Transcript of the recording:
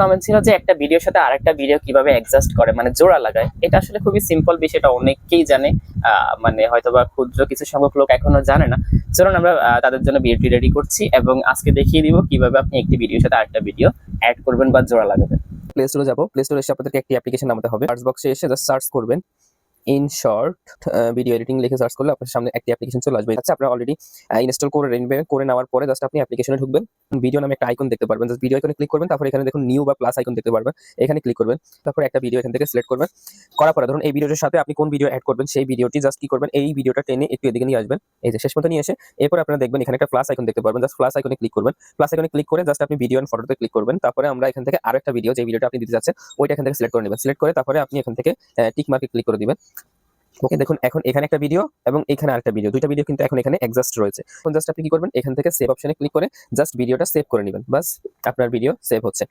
Comment ছিল যে একটা ভিডিওর সাথে আরেকটা ভিডিও কীভাবে অ্যাডজাস্ট করে মানে জোড়া লাগায়। এটা আসলে খুবই সিম্পল বিষয়টা অনেকেই জানে। মানে হয়তোবা ক্ষুদ্র কিছু সংখ্যক লোক এখনও জানে না। চলুন আমরা তাদের জন্য ভিডিওটি রেডি করছি এবং আজকে দেখিয়ে দিব কীভাবে আপনি একটি ভিডিওর সাথে আরেকটা ভিডিও অ্যাড করবেন বা জোড়া লাগাবেন। প্লে স্টোরে যাব। প্লে স্টোরে এসে আপনাদেরকে একটি অ্যাপ্লিকেশন নামাতে হবে। সার্চ বক্সে এসে জাস্ট সার্চ করবেন। ইন শর্ট ভিডিও এডিটিং লিখে সার্চ করলে আপনার সামনে একটি অ্যাপ্লিকেশন চলে আসবে। আচ্ছা আপনারা অলরেডি ইনস্টল করে নেবেন করে নেওয়ার পরে জাস্ট আপনি অ্যাপ্লিকেশনে ঢুকবেন। ভিডিও নামে একটা আইকন দেখতে পারবেন। জাস্ট ভিডিও আইকনে ক্লিক করবেন, তারপর এখানে দেখুন নিউ বা প্লাস আইকন দেখতে পারবেন। এখানে ক্লিক করবেন, তারপর একটা ভিডিও এখান থেকে সিলেক্ট করবেন। করার পরে ধরুন এই ভিডিওটার সাথে আপনি কোন ভিডিও অ্যাড করবেন, সেই ভিডিওটি জাস্ট কি করবেন, এই ভিডিওটা টেনে একটু এদিকে নিয়ে আসবেন। এই যে শেষ মতো নিয়ে এসে, এরপর আপনারা দেখবেন এখানে একটা প্লাস আইকন দেখতে পারবেন। জাস্ট প্লাস আইকনে ক্লিক করবেন। প্লাস আইকনে ক্লিক করে জাস্ট আপনি ভিডিও এন্ড ফটোতে ক্লিক করবেন। তারপরে আমরা এখান থেকে আরেকটা ভিডিও যে ভিডিওটা আপনি দিতে যাচ্ছেন ওইটা এখান থেকে সিলেক্ট করে নেবেন। সিলেক্ট করে তারপরে আপনি এখান থেকে টিক মার্কে ক্লিক করে দিবেন। ওকে দেখুন, এখন এখানে একটা ভিডিও এবং এখানে আরেকটা ভিডিও দুইটা ভিডিও কিন্তু এখন এখানে এক্সাস্ট রয়েছে। এখন জাস্ট আপনি কি করবেন? এখান থেকে সেভ অপশনে ক্লিক করে জাস্ট ভিডিওটা সেভ করে নেবেন। বাস, আপনার ভিডিও সেভ হচ্ছে।